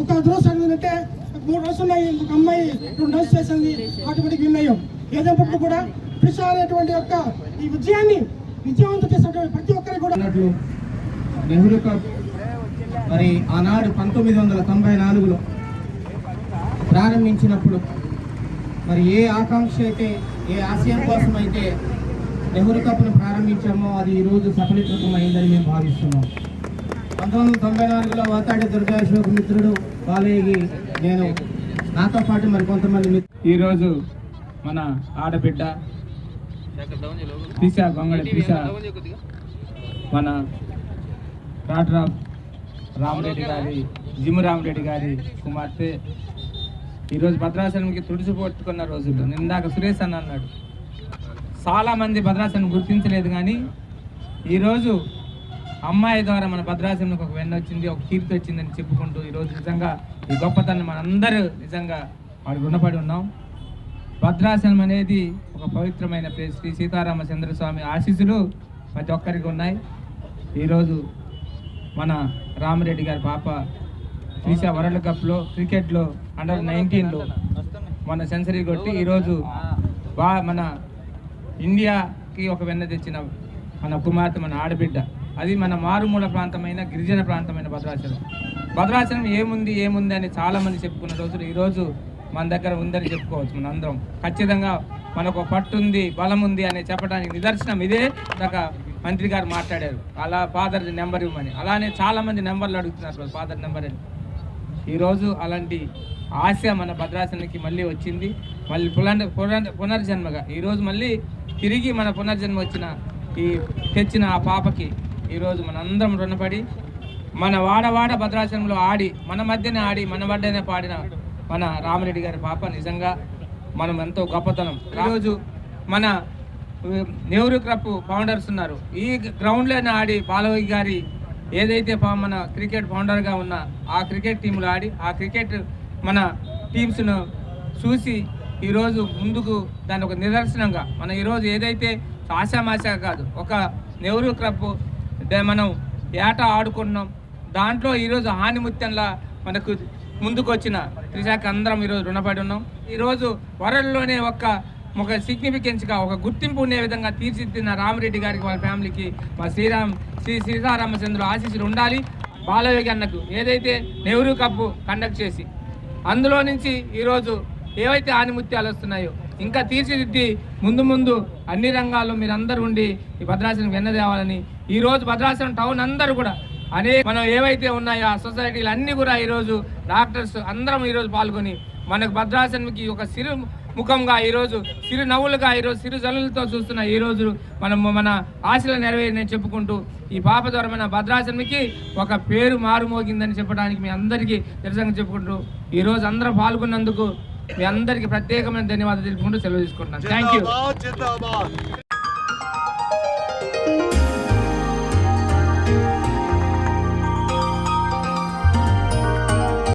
ఒక అదృష్టం ఏంటంటే మూడు రోజులు ఉన్నాయి ఒక అమ్మాయి రెండు రోజులు చేసింది ఆటోమేటిక్ విన్ అయ్యాం ఏదైనప్పుడు కూడా కృషి అనేటువంటి యొక్క ఈ విజయాన్ని విజయవంతం చేసినటువంటి ప్రతి ఒక్కరి కూడా నెహ్రూ కప్ మరి ఆనాడు పంతొమ్మిది వందల తొంభై నాలుగులో ప్రారంభించినప్పుడు మరి ఏ ఆకాంక్ష అయితే ఏ ఆశయం కోసం అయితే నెహ్రూ కప్ను ప్రారంభించామో అది ఈరోజు సఫలీకృతం అయిందని మేము భావిస్తున్నాం. పంతొమ్మిది వందల తొంభై నాలుగులో వాతాడి దుర్గాశోక్ మిత్రుడు బాలయ్యకి నేను నాతో పాటు మరి కొంతమంది ఈరోజు మన ఆడబిడ్డ దిశ గొంగళి దిశ మన డాక్టర్ రామరెడ్డి గారి జిమ్ రామరెడ్డి గారి కుమార్తె ఈరోజు భద్రాచలంకి తుడిసిపోట్టుకున్న రోజుల్లో నిందాక సురేష్ అని అన్నాడు. చాలామంది భద్రాచలం గుర్తించలేదు కానీ ఈరోజు అమ్మాయి ద్వారా మన భద్రాచలంకి ఒక వెన్న వచ్చింది ఒక కీర్తి వచ్చిందని చెప్పుకుంటూ ఈరోజు నిజంగా ఈ గొప్పతనం మనందరూ నిజంగా వాడు రుణపడి ఉన్నాం. భద్రాచలం అనేది ఒక పవిత్రమైన ప్లేస్ శ్రీ సీతారామచంద్ర స్వామి ఆశీస్సులు ప్రతి ఒక్కరికి ఉన్నాయి. ఈరోజు మన రామరెడ్డి గారి పాప శ్రీశా వరల్డ్ కప్లో క్రికెట్లో అండర్ నైన్టీన్లో మన సెంచరీ కొట్టి ఈరోజు బా మన ఇండియాకి ఒక వెన్న తెచ్చిన మన కుమార్తె మన ఆడబిడ్డ. అది మన మారుమూల ప్రాంతమైన గిరిజన ప్రాంతమైన భద్రాచలం. భద్రాచలం ఏముంది ఏముంది అని చాలామంది చెప్పుకున్న రోజులు ఈరోజు మన దగ్గర ఉందని చెప్పుకోవచ్చు మన అందరం ఖచ్చితంగా మనకు ఒక పట్టు ఉంది బలం ఉంది అని చెప్పడానికి నిదర్శనం ఇదే ఒక మంత్రి గారు మాట్లాడారు. అలా ఫాదర్ నెంబర్ ఇవ్వమని. అలానే చాలామంది నెంబర్లు అడుగుతున్నారు ఫాదర్ నెంబర్ అని ఈరోజు అలాంటి ఆశ మన భద్రాసనానికి మళ్ళీ వచ్చింది. మళ్ళీ పునర్ పునర్ పునర్జన్మగా. ఈరోజు మళ్ళీ తిరిగి మన పునర్జన్మ వచ్చిన ఈ తెచ్చిన ఆ పాపకి ఈరోజు మనందరం రుణపడి మన వాడవాడ భద్రాచలంలో ఆడి మన మధ్యనే ఆడి మన మధ్యనే పాడిన మన రామరెడ్డి గారి పాప నిజంగా మనం ఎంతో గొప్పతనం. ఈరోజు మన నెహ్రూ క్రప్ ఫౌండర్స్ ఉన్నారు. ఈ గ్రౌండ్లోనే ఆడి బాలవయ్య గారి ఏదైతే మన క్రికెట్ ఫౌండర్గా ఉన్న ఆ క్రికెట్ టీములు ఆడి ఆ క్రికెట్ మన టీమ్స్ను చూసి ఈరోజు ముందుకు దాని ఒక నిదర్శనంగా మనం ఈరోజు ఏదైతే ఆశామాషా కాదు ఒక నెహ్రూ క్లబ్ మనం ఏట ఆడుకుంటున్నాం దాంట్లో ఈరోజు హానిముత్యంలా మనకు ముందుకు వచ్చిన త్రిశాఖ అందరం ఈరోజు రుణపడి ఉన్నాం. ఈరోజు వరల్డ్లోనే ఒక్క ఒక సిగ్నిఫికెన్స్గా ఒక గుర్తింపు ఉండే విధంగా తీర్చిదిద్దిన రామరెడ్డి గారికి వాళ్ళ ఫ్యామిలీకి మా శ్రీరామ్ శ్రీ సీతారామచంద్రుడు ఆశీస్సులు ఉండాలి. బాలయోగి అన్నకు ఏదైతే నెహ్రూ కప్పు కండక్ట్ చేసి అందులో నుంచి ఈరోజు ఏవైతే ఆనిముత్యాలు వస్తున్నాయో ఇంకా తీర్చిదిద్ది ముందు ముందు అన్ని రంగాల్లో మీరందరూ ఉండి ఈ భద్రాచలం వెన్నదేవాలని ఈరోజు రోజు భద్రాచలం టౌన్ అందరూ కూడా అనే మనం ఏవైతే ఉన్నాయో ఆ సొసైటీలు అన్నీ కూడా ఈరోజు డాక్టర్స్ అందరం ఈరోజు పాల్గొని మనకు భద్రాచలంకి ఒక సిరు ముఖంగా ఈరోజు సిరు నవ్వులుగా ఈరోజు సిరు జనులతో చూస్తున్న ఈ రోజు మనం మన ఆశలు నెరవేరిని చెప్పుకుంటూ ఈ పాప ద్వారా మన ఒక పేరు మారుమోగిందని చెప్పడానికి మీ అందరికీ నిరసంగా చెప్పుకుంటూ ఈరోజు అందరూ పాల్గొన్నందుకు మీ అందరికీ ప్రత్యేకమైన ధన్యవాదాలు తెలుపుకుంటూ సెలవు తీసుకుంటున్నాను. Thank you